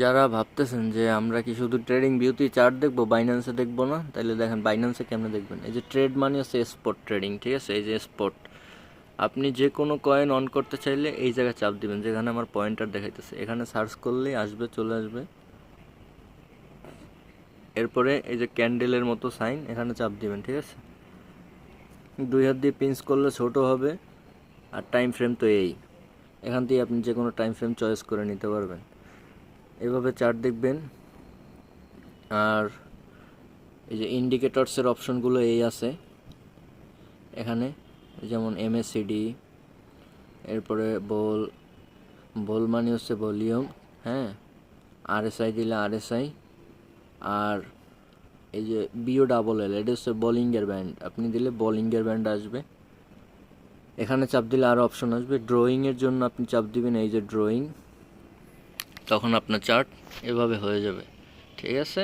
যারা ভাবতেছেন যে আমরা কি শুধু ট্রেডিং ভিউতেই চার্ট দেখব বাইন্যান্সে দেখব না? তাহলে দেখেন বাইন্যান্সে কেমনে দেখবেন? এই যে ট্রেড মানে হচ্ছে স্পট ট্রেডিং ঠিক আছে? এই যে স্পট আপনি যে কোনো কয়েন অন করতে চাইলে এই জায়গায় চাপ দিবেন, যেখানে আমার পয়েন্টার দেখাইতেছে। এখানে সার্চ করলেই আসবে, চলে আসবে। এরপরে এই যে ক্যান্ডেলের মতো সাইন এখানে চাপ দিবেন, ঠিক আছে? দুই হাত দিয়ে পিঞ্চ করলে ছোট হবে, আর টাইম ফ্রেম তো এই। এখান থেকে আপনি যে কোনো টাইম ফ্রেম চয়েস করে নিতে পারবেন। এভাবে চার্ট দেখবেন। আর এই যে ইন্ডিকেটরসের অপশনগুলো এই আছে। এখানে যেমন এমএসসিডি এরপরে বল বল মানে হচ্ছে ভলিউম হ্যাঁ? আরএসআই দিলে আরএসআই আর এই যে বিও ডাবল এল এটা হচ্ছে বোলিংয়ের ব্যান্ড আপনি দিলে বোলিংয়ের ব্যান্ড আসবে। এখানে চাপ দিলে আরও অপশন আসবে। ড্রয়িংয়ের জন্য আপনি চাপ দিবেন, এই যে ড্রয়িং তখন আপনার চার্ট এভাবে হয়ে যাবে। ঠিক আছে?